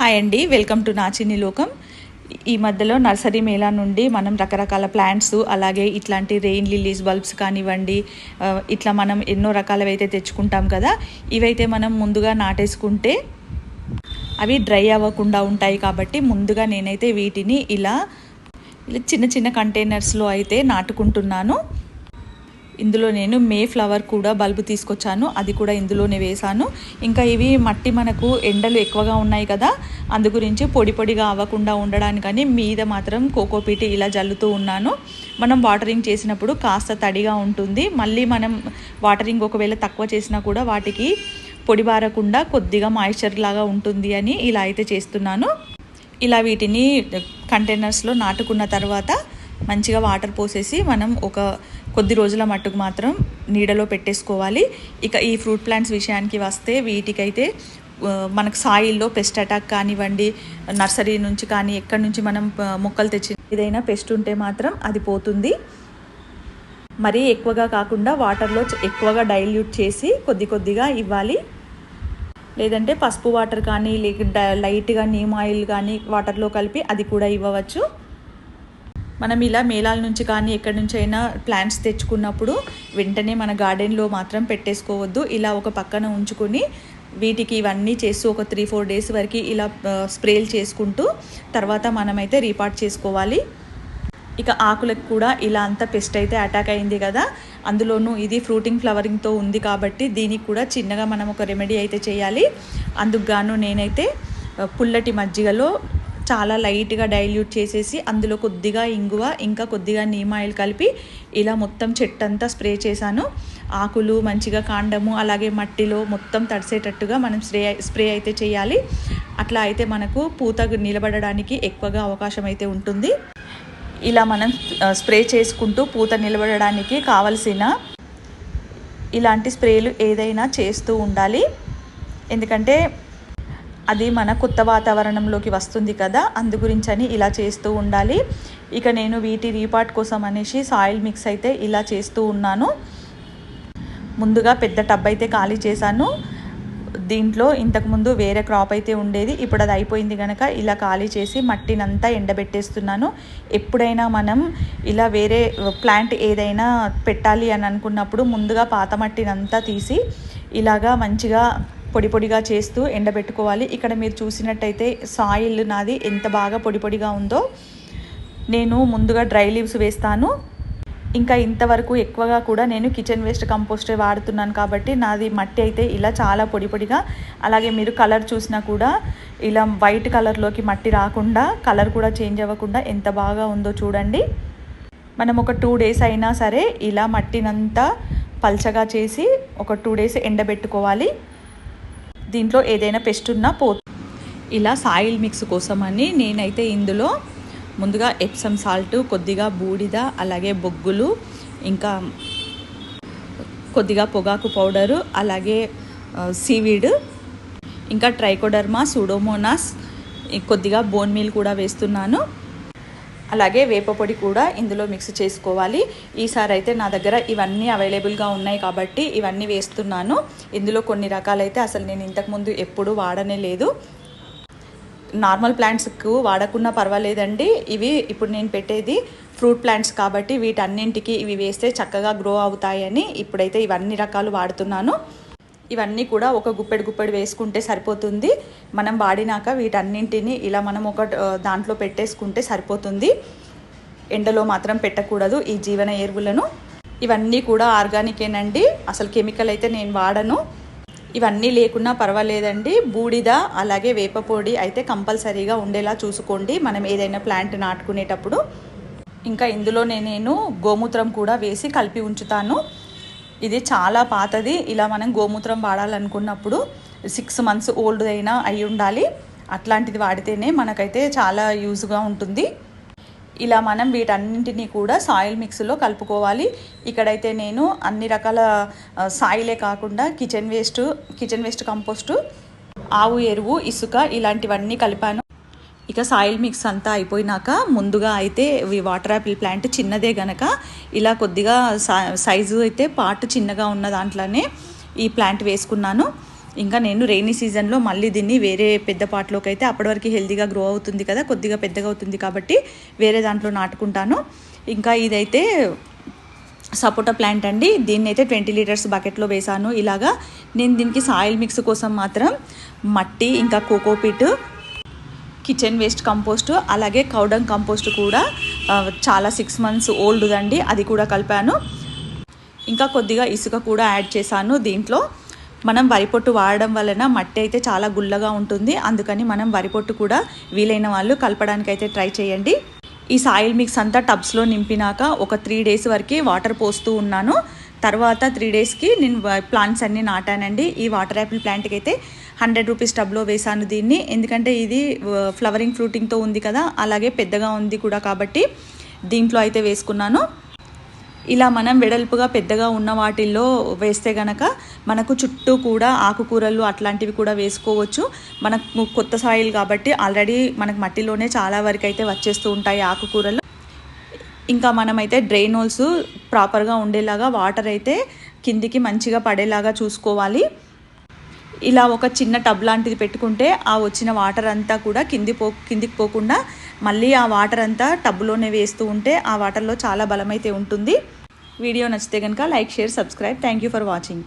Hi అండి welcome to నాచిని లోకం ఈ మధ్యలో నర్సరీ మేళా నుండి మనం రకరకాల ప్లాంట్స్ అలాగే ఇట్లాంటి రెయిన్ లిల్లీస్ బల్బ్స్ కానివ్వండి uh, ఇట్లా మనం ఎన్నో రకాలవి అయితే తెచ్చుకుంటాం కదా ఇవైతే మనం ముందుగా నాటేసుకుంటే అవి డ్రై అవ్వకుండా ఉంటాయి కాబట్టి ముందుగా నేనైతే వీటిని ఇలా ఇలా చిన్న చిన్న కంటైనర్స్లో అయితే నాటుకుంటున్నాను. ఇందులో నేను మే ఫ్లవర్ కూడా బల్బు తీసుకొచ్చాను. అది కూడా ఇందులోనే వేశాను. ఇంకా ఇవి మట్టి మనకు ఎండలు ఎక్కువగా ఉన్నాయి కదా అందు గురించి పొడి పొడిగా అవ్వకుండా ఉండడానికని మీద మాత్రం కోకోపీటి ఇలా జల్లుతూ ఉన్నాను. మనం వాటరింగ్ చేసినప్పుడు కాస్త తడిగా ఉంటుంది. మళ్ళీ మనం వాటరింగ్ ఒకవేళ తక్కువ చేసినా కూడా వాటికి పొడి బారకుండా కొద్దిగా మాయిశ్చర్ లాగా ఉంటుంది అని ఇలా అయితే చేస్తున్నాను. ఇలా వీటిని కంటైనర్స్లో నాటుకున్న తర్వాత మంచిగా వాటర్ పోసేసి మనం ఒక కొద్ది రోజుల మట్టుకు మాత్రం నీడలో పెట్టేసుకోవాలి. ఇక ఈ ఫ్రూట్ ప్లాంట్స్ విషయానికి వస్తే వీటికైతే మనకు సాయిల్లో పెస్ట్ అటాక్ కానివ్వండి నర్సరీ నుంచి కానీ ఎక్కడి నుంచి మనం మొక్కలు తెచ్చి ఏదైనా పెస్ట్ ఉంటే మాత్రం అది పోతుంది. మరీ ఎక్కువగా కాకుండా వాటర్లో ఎక్కువగా డైల్యూట్ చేసి కొద్ది కొద్దిగా ఇవ్వాలి. లేదంటే పసుపు వాటర్ కానీ లేక డ- లైట్గా నీమ్ ఆయిల్ కానీ వాటర్లో కలిపి అది కూడా ఇవ్వవచ్చు. మనం ఇలా మేళాల నుంచి కానీ ఎక్కడి నుంచి అయినా ప్లాంట్స్ తెచ్చుకున్నప్పుడు వెంటనే మన గార్డెన్లో మాత్రం పెట్టేసుకోవద్దు. ఇలా ఒక పక్కన ఉంచుకొని వీటికి ఇవన్నీ చేస్తూ ఒక త్రీ ఫోర్ డేస్ వరకు ఇలా స్ప్రేలు చేసుకుంటూ తర్వాత మనమైతే రీపార్ట్ చేసుకోవాలి. ఇక ఆకులకు కూడా ఇలా అంతా పెస్ట్ అయితే అటాక్ అయింది కదా. అందులోనూ ఇది ఫ్రూటింగ్ ఫ్లవరింగ్తో ఉంది కాబట్టి దీనికి కూడా చిన్నగా మనం ఒక రెమెడీ అయితే చేయాలి. అందుకు గాను నేనైతే పుల్లటి మజ్జిగలో చాలా లైట్గా డైల్యూట్ చేసేసి అందులో కొద్దిగా ఇంగువ ఇంకా కొద్దిగా నీమ్ ఆయిల్ కలిపి ఇలా మొత్తం చెట్టంతా స్ప్రే చేశాను. ఆకులు మంచిగా కాండము అలాగే మట్టిలో మొత్తం తడిసేటట్టుగా మనం స్ప్రే స్ప్రే అయితే చేయాలి. అట్లా అయితే మనకు పూత నిలబడడానికి ఎక్కువగా అవకాశం అయితే ఉంటుంది. ఇలా మనం స్ప్రే చేసుకుంటూ పూత నిలబడడానికి కావలసిన ఇలాంటి స్ప్రేలు ఏదైనా చేస్తూ ఉండాలి. ఎందుకంటే అది మన కొత్త వాతావరణంలోకి వస్తుంది కదా అందు గురించని ఇలా చేస్తూ ఉండాలి. ఇక నేను వీటి రీపార్ట్ కోసం అనేసి సాయిల్ మిక్స్ అయితే ఇలా చేస్తూ ఉన్నాను. ముందుగా పెద్ద టబ్ అయితే ఖాళీ చేశాను. దీంట్లో ఇంతకుముందు వేరే క్రాప్ అయితే ఉండేది. ఇప్పుడు అది అయిపోయింది కనుక ఇలా ఖాళీ చేసి మట్టినంతా ఎండబెట్టేస్తున్నాను. ఎప్పుడైనా మనం ఇలా వేరే ప్లాంట్ ఏదైనా పెట్టాలి అని అనుకున్నప్పుడు ముందుగా పాత మట్టినంతా తీసి ఇలాగా మంచిగా పొడి పొడిగా చేస్తూ ఎండబెట్టుకోవాలి. ఇక్కడ మీరు చూసినట్టయితే సాయిల్ నాది ఎంత బాగా పొడి పొడిగా ఉందో. నేను ముందుగా డ్రై లీవ్స్ వేస్తాను. ఇంకా ఇంతవరకు ఎక్కువగా కూడా నేను కిచెన్ వేస్ట్ కంపోస్టే వాడుతున్నాను కాబట్టి నాది మట్టి అయితే ఇలా చాలా పొడి పొడిగా. అలాగే మీరు కలర్ చూసినా కూడా ఇలా వైట్ కలర్లోకి మట్టి రాకుండా కలర్ కూడా చేంజ్ అవ్వకుండా ఎంత బాగా ఉందో చూడండి. మనం ఒక టూ డేస్ అయినా సరే ఇలా మట్టినంతా పల్చగా చేసి ఒక టూ డేస్ ఎండబెట్టుకోవాలి. దీంట్లో ఏదైనా పెస్ట్ ఉన్నా పో ఇలా సాయిల్ మిక్స్ కోసమని నేనైతే ఇందులో ముందుగా ఎప్సమ్ సాల్ట్ కొద్దిగా బూడిద అలాగే బొగ్గులు ఇంకా కొద్దిగా పొగాకు పౌడరు అలాగే సీవీడ్ ఇంకా ట్రైకోడర్మా సూడోమోనాస్ కొద్దిగా బోన్ మీల్ కూడా వేస్తున్నాను. అలాగే వేపపొడి కూడా ఇందులో మిక్స్ చేసుకోవాలి. ఈసారి అయితే నా దగ్గర ఇవన్నీ అవైలబుల్గా ఉన్నాయి కాబట్టి ఇవన్నీ వేస్తున్నాను. ఇందులో కొన్ని రకాలైతే అసలు నేను ఇంతకుముందు ఎప్పుడూ వాడనే లేదు. నార్మల్ ప్లాంట్స్కు వాడకున్నా పర్వాలేదండి. ఇవి ఇప్పుడు నేను పెట్టేది ఫ్రూట్ ప్లాంట్స్ కాబట్టి వీటన్నింటికి ఇవి వేస్తే చక్కగా గ్రో అవుతాయని ఇప్పుడైతే ఇవన్నీ రకాలు వాడుతున్నాను. ఇవన్నీ కూడా ఒక గుప్పెడు గుప్పెడు వేసుకుంటే సరిపోతుంది. మనం వాడినాక వీటన్నింటిని ఇలా మనం ఒక దాంట్లో పెట్టేసుకుంటే సరిపోతుంది. ఎండలో మాత్రం పెట్టకూడదు ఈ జీవన ఎరువులను. ఇవన్నీ కూడా ఆర్గానికేనండి. అసలు కెమికల్ అయితే నేను వాడను. ఇవన్నీ లేకున్నా పర్వాలేదండి. బూడిద అలాగే వేపపొడి అయితే కంపల్సరీగా ఉండేలా చూసుకోండి. మనం ఏదైనా ప్లాంట్ నాటుకునేటప్పుడు. ఇంకా ఇందులోనే నేను గోమూత్రం కూడా వేసి కలిపి ఉంచుతాను. ఇది చాలా పాతది. ఇలా మనం గోమూత్రం వాడాలనుకున్నప్పుడు సిక్స్ మంత్స్ ఓల్డ్ అయినా అయి ఉండాలి. అట్లాంటిది వాడితేనే మనకైతే చాలా యూజ్గా ఉంటుంది. ఇలా మనం వీటన్నింటినీ కూడా సాయిల్ మిక్స్లో కలుపుకోవాలి. ఇక్కడైతే నేను అన్ని రకాల సాయిలే కాకుండా kitchen waste kitchen waste compost ఆవు ఎరువు ఇసుక ఇలాంటివన్నీ కలిపాను. ఇక సాయిల్ మిక్స్ అంతా అయిపోయినాక ముందుగా అయితే ఈ వాటర్ యాపిల్ ప్లాంట్ చిన్నదే గనక ఇలా కొద్దిగా సైజు అయితే పార్ట్ చిన్నగా ఉన్న దాంట్లోనే ఈ ప్లాంట్ వేసుకున్నాను. ఇంకా నేను రెయినీ సీజన్లో మళ్ళీ దీన్ని వేరే పెద్ద పాటలోకి అయితే అప్పటి వరకు హెల్దీగా గ్రో అవుతుంది కదా కొద్దిగా పెద్దగా అవుతుంది కాబట్టి వేరే దాంట్లో నాటుకుంటాను. ఇంకా ఇదైతే సపోటా ప్లాంట్ అండి. దీన్ని అయితే ట్వంటీ లీటర్స్ బకెట్లో వేసాను. ఇలాగా నేను దీనికి సాయిల్ మిక్స్ కోసం మాత్రం మట్టి ఇంకా కోకోపీట్ కిచెన్ వేస్ట్ కంపోస్ట్ అలాగే కౌడంగ్ కంపోస్ట్ కూడా చాలా సిక్స్ మంత్స్ ఓల్డ్ అండి అది కూడా కలిపాను. ఇంకా కొద్దిగా ఇసుక కూడా యాడ్ చేశాను దీంట్లో. మనం వరిపొట్టు వాడడం వలన మట్టి అయితే చాలా గుల్లగా ఉంటుంది. అందుకని మనం వరిపొట్టు కూడా వీలైన వాళ్ళు కలపడానికి అయితే ట్రై చేయండి. ఈ సాయిల్ మిక్స్ అంతా టబ్స్లో నింపినాక ఒక త్రీ డేస్ వరకు వాటర్ పోస్తూ ఉన్నాను. తర్వాత త్రీ డేస్కి నేను ప్లాంట్స్ అన్నీ నాటానండి. ఈ వాటర్ యాపిల్ ప్లాంట్కి అయితే హండ్రెడ్ రూపీస్ టబ్లో వేశాను దీన్ని. ఎందుకంటే ఇది ఫ్లవరింగ్ ఫ్రూటింగ్తో ఉంది కదా అలాగే పెద్దగా ఉంది కూడా కాబట్టి దీంట్లో అయితే వేసుకున్నాను. ఇలా మనం వెడల్పుగా పెద్దగా ఉన్న వాటిల్లో వేస్తే గనక మనకు చుట్టూ కూడా ఆకుకూరలు అట్లాంటివి కూడా వేసుకోవచ్చు. మనకు కొత్త సాయిల్ కాబట్టి ఆల్రెడీ మనకు మట్టిలోనే చాలా వరకు అయితే వచ్చేస్తూ ఉంటాయి ఆకుకూరలు. ఇంకా మనమైతే డ్రైన్ హోల్స్ ప్రాపర్గా ఉండేలాగా వాటర్ అయితే కిందికి మంచిగా పడేలాగా చూసుకోవాలి. ఇలా ఒక చిన్న టబ్ లాంటిది పెట్టుకుంటే ఆ వచ్చిన వాటర్ అంతా కూడా కింది పో కిందికి పోకుండా మళ్ళీ ఆ వాటర్ అంతా టబ్లోనే వేస్తూ ఉంటే ఆ వాటర్లో చాలా బలమైతే ఉంటుంది. వీడియో నచ్చితే కనుక like share subscribe. Thank you for watching